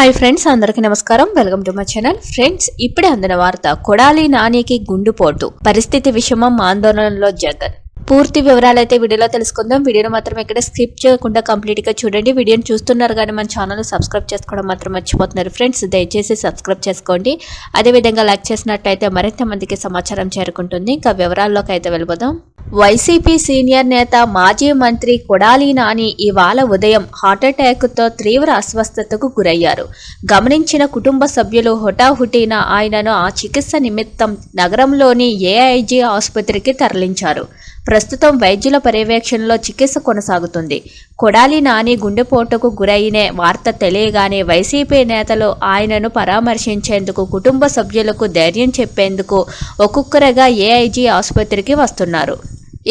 Hi friends అందరికీ నమస్కారం. Welcome to my channel friends ఇప్పుడే అందిన వార్త కొడాలి నానికి గుండుపోటు పరిస్థితి విషమం ఆందోళనలో జగన్. పూర్తి వివరాలు అయితే వీడియోలో తెలుసుకుందాం. వీడియోను మాత్రం ఇక్కడ స్కిప్ చేయకుండా కంప్లీట్గా చూడండి. వీడియోని చూస్తున్నారు కానీ మన ఛానల్ సబ్స్క్రైబ్ చేసుకోవడం మాత్రం మర్చిపోతున్నారు. ఫ్రెండ్స్ దయచేసి సబ్స్క్రైబ్ చేసుకోండి. అదేవిధంగా లైక్ చేసినట్టయితే మరింత మందికి సమాచారం చేరుకుంటుంది. ఇంకా వివరాల్లోకి అయితే వెళ్ళిపోదాం. వైసీపీ సీనియర్ నేత మాజీ మంత్రి కొడాలి నాని ఇవాళ ఉదయం హార్ట్అటాక్తో తీవ్ర అస్వస్థతకు గురయ్యారు. గమనించిన కుటుంబ సభ్యులు హుటాహుటిన ఆయనను ఆ చికిత్స నిమిత్తం నగరంలోని ఏఐజీ ఆసుపత్రికి తరలించారు. ప్రస్తుతం వైద్యుల పర్యవేక్షణలో చికిత్స కొనసాగుతుంది. కొడాలి నాని గుండెపోటుకు గురైన వార్త తెలియగానే వైసీపీ నేతలు ఆయనను పరామర్శించేందుకు కుటుంబ సభ్యులకు ధైర్యం చెప్పేందుకు ఒక్కొక్కరుగా ఏఐజీ ఆసుపత్రికి వస్తున్నారు.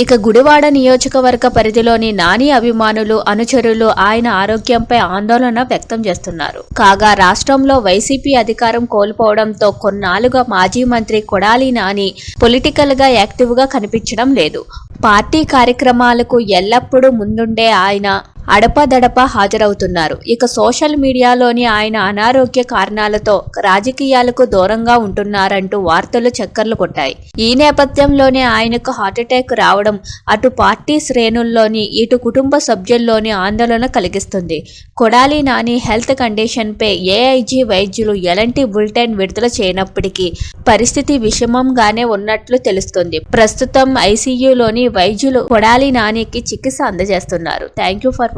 ఇక గుడివాడ నియోజకవర్గ పరిధిలోని నాని అభిమానులు అనుచరులు ఆయన ఆరోగ్యంపై ఆందోళన వ్యక్తం చేస్తున్నారు. కాగా రాష్ట్రంలో వైసీపీ అధికారం కోల్పోవడంతో కొన్నాళ్ళుగా మాజీ మంత్రి కొడాలి నాని పొలిటికల్గా యాక్టివ్గా కనిపించడం లేదు. పార్టీ కార్యక్రమాలకు ఎల్లప్పుడూ ముందుండే ఆయన అడపాదడపా హాజరవుతున్నారు. ఇక సోషల్ మీడియాలోని ఆయన అనారోగ్య కారణాలతో రాజకీయాలకు దూరంగా ఉంటున్నారంటూ వార్తలు చక్కర్లు కొట్టాయి. ఈ నేపథ్యంలోనే ఆయనకు హార్ట్అటాక్ రావడం అటు పార్టీ శ్రేణుల్లోని ఇటు కుటుంబ సభ్యుల్లోని ఆందోళన కలిగిస్తుంది. కొడాలి నాని హెల్త్ కండిషన్పై ఏఐజీ వైద్యులు ఎలాంటి బులెటిన్ విడుదల చేయనప్పటికీ పరిస్థితి విషమంగానే ఉన్నట్లు తెలుస్తుంది. ప్రస్తుతం ఐసీయూలోని వైద్యులు కొడాలి నానికి చికిత్స అందజేస్తున్నారు. Thank you for